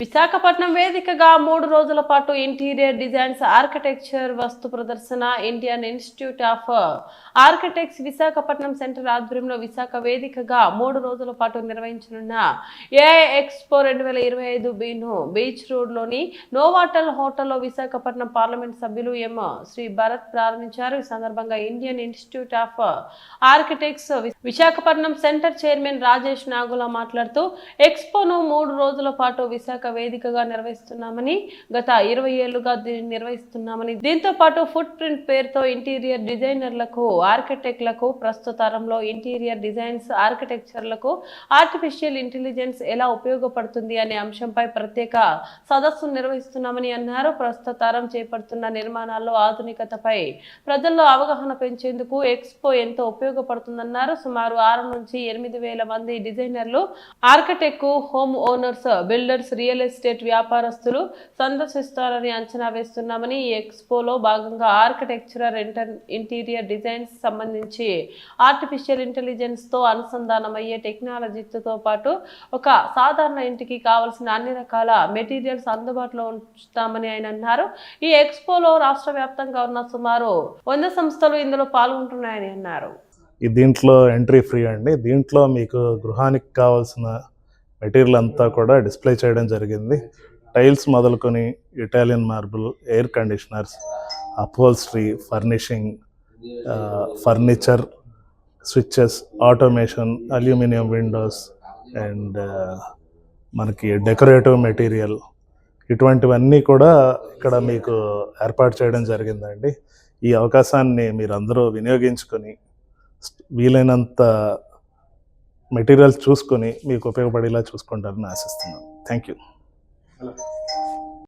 విశాఖపట్నం వేదికగా మూడు రోజుల పాటు ఇంటీరియర్ డిజైన్స్ ఆర్కిటెక్చర్ వస్తు ప్రదర్శన Indian institute of architects Visakhapatnam centre ఆధ్వర్యంలో విశాఖ వేదికగా మూడు రోజుల పాటు నిర్వహించనున్న ఏఐ ఎక్స్పో రెండు వేల ఇరవై ఐదు బీను బీచ్ రోడ్లోని నోవాటల్ హోటల్లో విశాఖపట్నం పార్లమెంట్ సభ్యులు ఎం శ్రీ భరత్ ప్రారంభించారు. ఈ సందర్భంగా Indian institute of architects Visakhapatnam centre chairman Rajesh Nagula మాట్లాడుతూ ఎక్స్పోను మూడు రోజుల పాటు విశాఖ వేదికగా నిర్వహిస్తున్నామని గత ఇరవై ఏళ్ళుగా దీన్ని నిర్వహిస్తున్నామని దీంతో పాటు ఫుట్ ప్రింట్ పేరుతో ఇంటీరియర్ డిజైనర్లకు ఆర్కిటెక్ట్లకు ప్రస్తుతారంలో ఇంటీరియర్ డిజైన్స్ ఆర్కిటెక్చర్లకు ఆర్టిఫిషియల్ ఇంటెలిజెన్స్ ఎలా ఉపయోగపడుతుంది అనే అంశంపై ప్రత్యేక సదస్సు నిర్వహిస్తున్నామని అన్నారు. ప్రస్తుత తరం చేపడుతున్న నిర్మాణాల్లో ఆధునికతపై ప్రజల్లో అవగాహన పెంచేందుకు ఎక్స్పో ఎంతో ఉపయోగపడుతుందన్నారు. సుమారు ఆరు నుంచి ఎనిమిది వేల మంది డిజైనర్లు architect home owners builders real estate వ్యాపారస్తులు సందర్శిస్తారని అంచనా వేస్తున్నామని ఈ ఎక్స్పోలో భాగంగా ఆర్కిటెక్చరల్ ఇంటర్ ఇంటీరియర్ డిజైన్స్ సంబంధించి ఆర్టిఫిషియల్ ఇంటెలిజెన్స్తో అనుసంధానమయ్యే టెక్నాలజీతో పాటు ఒక సాధారణ ఇంటికి కావలసిన అన్ని రకాల మెటీరియల్స్ అందుబాటులో ఉంచుతామని ఆయన అన్నారు. ఈ ఎక్స్పోలో రాష్ట్ర వ్యాప్తంగా ఉన్న సుమారు వంద సంస్థలు ఇందులో పాల్గొంటున్నాయని అన్నారు. దీంట్లో ఎంట్రీ ఫ్రీ అండి. దీంట్లో మీకు గృహానికి కావాల్సిన మెటీరియల్ అంతా కూడా డిస్ప్లే చేయడం జరిగింది. టైల్స్ మొదలుకొని Italian marble air conditioners upholstery furnishing furniture switches automation aluminium windows and మనకి డెకరేటివ్ మెటీరియల్ ఇటువంటివన్నీ కూడా ఇక్కడ మీకు ఏర్పాటు చేయడం జరిగిందండి. ఈ అవకాశాన్ని మీరు అందరూ వినియోగించుకొని వీలైనంత మెటీరియల్స్ చూసుకొని మీకు ఉపయోగపడేలా చూసుకుంటారని ఆశిస్తున్నాను. Thank you